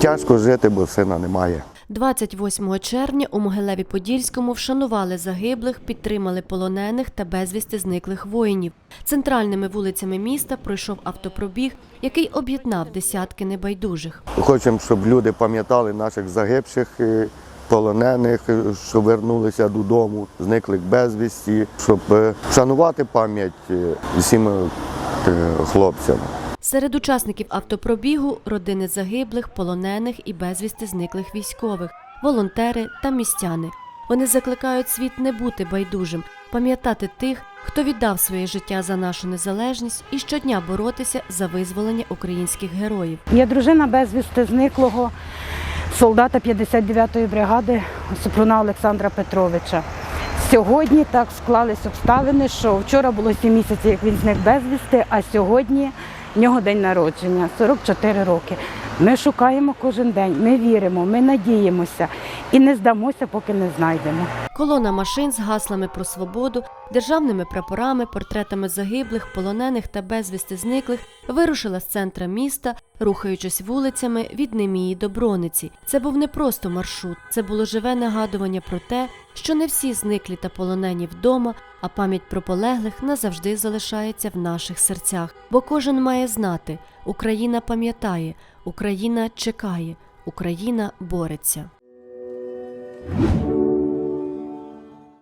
Тяжко жити, бо сина немає. 28 червня у Могилеві-Подільському вшанували загиблих, підтримали полонених та безвісти зниклих воїнів. Центральними вулицями міста пройшов автопробіг, який об'єднав десятки небайдужих. Хочемо, щоб люди пам'ятали наших загибших, е, полонених, е, що вернулися додому, зниклих безвісті, щоб е, вшанувати пам'ять всім хлопцям. Серед учасників автопробігу родини загиблих, полонених і безвісти зниклих військових, волонтери та містяни. Вони закликають світ не бути байдужим, пам'ятати тих, хто віддав своє життя за нашу незалежність і щодня боротися за визволення українських героїв. Я дружина безвісти зниклого солдата 59-ї бригади Супруна Олександра Петровича. Сьогодні так склались обставини, що вчора було 7 місяців, як він зник безвісти, а сьогодні в нього день народження 44 роки. Ми шукаємо кожен день, ми віримо, ми надіємося і не здамося, поки не знайдемо. Колона машин з гаслами про свободу, державними прапорами, портретами загиблих, полонених та безвісти зниклих вирушила з центра міста, рухаючись вулицями від Немії до Брониці. Це був не просто маршрут, це було живе нагадування про те, що не всі зниклі та полонені вдома, а пам'ять про полеглих назавжди залишається в наших серцях. Бо кожен має знати: Україна пам'ятає, Україна чекає, Україна бореться.